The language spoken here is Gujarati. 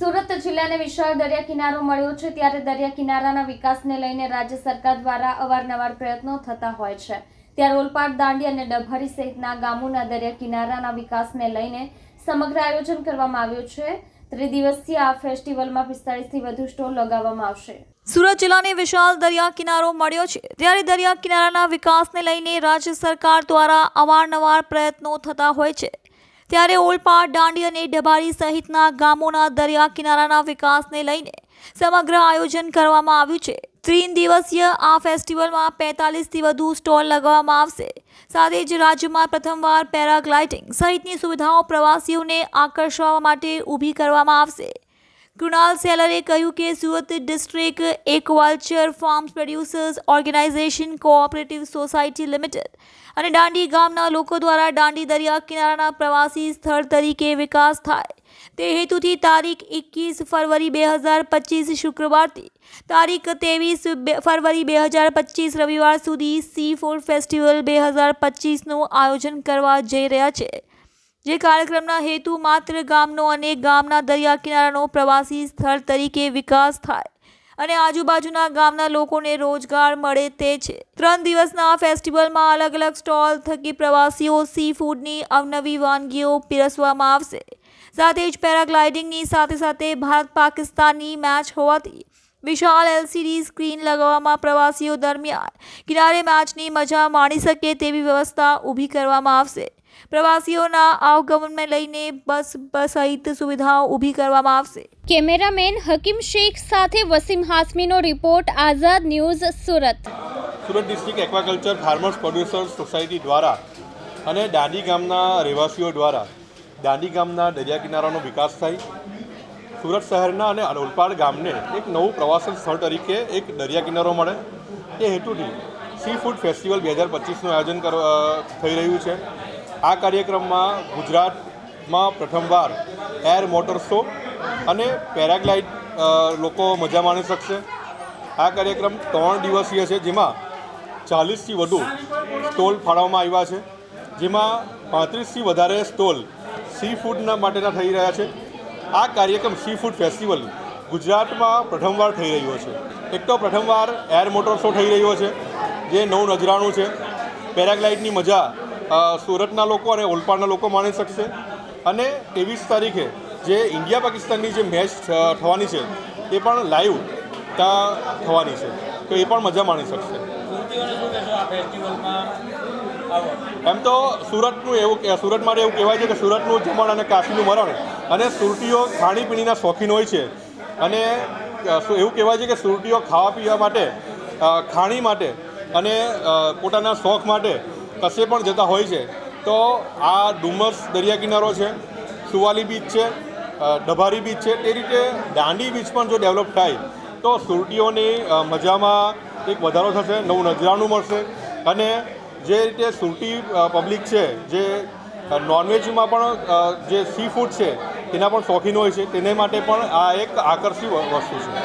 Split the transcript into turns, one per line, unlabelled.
સુરત જિલ્લાને વિશાળ દરિયા કિનારો મળ્યો છે ત્યારે દરિયા કિનારાના વિકાસને લઈને રાજ્ય સરકાર દ્વારા અવારનવાર પ્રયત્નો થતા હોય છે. ત્યારે ઓલપાડ, દાંડી અને ડભરી સહિતના ગામોના દરિયા કિનારાના વિકાસને લઈને સમગ્ર આયોજન કરવામાં આવ્યું છે. ત્રિદિવસીય આ ફેસ્ટિવલમાં પિસ્તાળીસથી વધુ સ્ટોલ લગાવવામાં આવશે.
સુરત જિલ્લાને વિશાળ દરિયા કિનારો મળ્યો છે. ત્યારે દરિયા કિનારાના વિકાસને લઈને રાજ્ય સરકાર દ્વારા અવારનવાર પ્રયત્નો થતા હોય છે. ત્યારે ઓલપાડ, દાંડી અને ડબારી સહિતના ગામોના દરિયા કિનારાના વિકાસને લઈને સમગ્ર આયોજન કરવામાં આવ્યું છે. ત્રણ દિવસીય આ ફેસ્ટિવલમાં પેંતાલીસથી વધુ સ્ટોલ લગાવવામાં આવશે. સાથે જ રાજ્યમાં પ્રથમવાર પેરાગ્લાઇડિંગ સહિતની સુવિધાઓ પ્રવાસીઓને આકર્ષવા માટે ઊભી કરવામાં આવશે. કૃણાલ સેલરે કહ્યું કે Surat district aquaculture farms producers organization cooperative society limited અને દાંડી ગામના લોકો દ્વારા દાંડી દરિયા કિનારાના પ્રવાસી સ્થળ તરીકે વિકાસ થાય. તે હેતુથી તારીખ એકવીસ ફરવરી બે હજાર પચીસ શુક્રવારથી તારીખ ત્રેવીસ ફરવરી બે હજાર પચીસ રવિવાર સુધી સી ફૂડ ફેસ્ટિવલ બે હજાર પચીસનું આયોજન કરવા જઈ રહ્યા છે. જે કાર્યક્રમના હેતુ માત્ર ગામનો અને ગામના દરિયા કિનારાનો પ્રવાસી સ્થળ તરીકે વિકાસ થાય અને આજુબાજુના ગામના લોકોને રોજગાર મળે તે છે. ત્રણ દિવસના ફેસ્ટિવલમાં અલગ અલગ સ્ટોલ થકી પ્રવાસીઓ સી ફૂડની અવનવી વાનગીઓ પીરસવામાં આવશે. સાથે જ પેરાગ્લાઇડિંગની સાથે સાથે ભારત પાકિસ્તાનની મેચ હોવાથી વિશાળ એલસીડી સ્ક્રીન લગાવવામાં પ્રવાસીઓ દરમિયાન કિનારે મેચની મજા માણી શકે તેવી વ્યવસ્થા ઊભી કરવામાં આવશે. પ્રવાસીઓના આવગમનને લઈને બસ બસ સહિત સુવિધાઓ ઊભી કરવામાં આવશે.
કેમેરામેન હકીમ શેખ સાથે Wasim હાસમીનો report Azad news Surat.
Surat district aquaculture farmers producers society દ્વારા અને દાંડી ગામના રહેવાસીઓ દ્વારા દાંડી ગામના દરિયા કિનારાનો વિકાસ થાય સુરત શહેરના અને ઓલપાડ ગામને એક નવું પ્રવાસન સ્થળ તરીકે એક દરિયા કિનારો મળે. એ હેતુથી સી ફૂડ ફેસ્ટિવલ બે હજાર પચીસનું આયોજન થઈ રહ્યું છે. આ કાર્યક્રમમાં ગુજરાતમાં પ્રથમવાર એર મોટર શો અને પેરાગ્લાઇડ લોકો મજા માણી શકશે. આ કાર્યક્રમ ત્રણ દિવસીય છે, જેમાં ચાલીસથી વધુ સ્ટોલ ફાળવવામાં આવ્યા છે. જેમાં પાંત્રીસથી વધારે સ્ટોલ સી ફૂડના માટેના થઈ રહ્યા છે. આ કાર્યક્રમ સી ફૂડ ફેસ્ટિવલ ગુજરાતમાં પ્રથમવાર થઈ રહ્યો છે. એક તો પ્રથમવાર એર મોટર શો થઈ રહ્યો છે, જે નવું નજરાણું છે. પેરાગ્લાઇડની મજા સુરતના લોકો અને ઓલપાડના લોકો માણી શકશે. અને ત્રેવીસ તારીખે જે ઇન્ડિયા પાકિસ્તાનની જે મેચ થવાની છે, એ પણ લાઈવ ત્યાં થવાની છે. તો એ પણ મજા માણી શકશે. એમ તો સુરતનું એવું સુરત માટે એવું કહેવાય છે કે સુરતનું જમણ અને કાશીનું મરણ અને સુરતીઓ ખાણીપીણીના શોખીન હોય છે. અને એવું કહેવાય છે કે સુરતીઓ ખાવા પીવા માટે ખાણી માટે અને પોતાના શોખ માટે કશે પણ જતા હોય છે. તો આ ડુમસ દરિયા કિનારો છે, સુવાલી બીચ છે ડભારી બીચ છે તે રીતે દાંડી બીચ પણ જો ડેવલપ થાય, તો સુરતીઓની મજામાં એક વધારો થશે, નવું નજરાનું મળશે. અને જે રીતે સુરતી પબ્લિક છે, જે નોનવેજમાં પણ જે સી ફૂડ છે તેના પણ શોખીન હોય છે. તેને માટે પણ આ એક આકર્ષી વસ્તુ છે.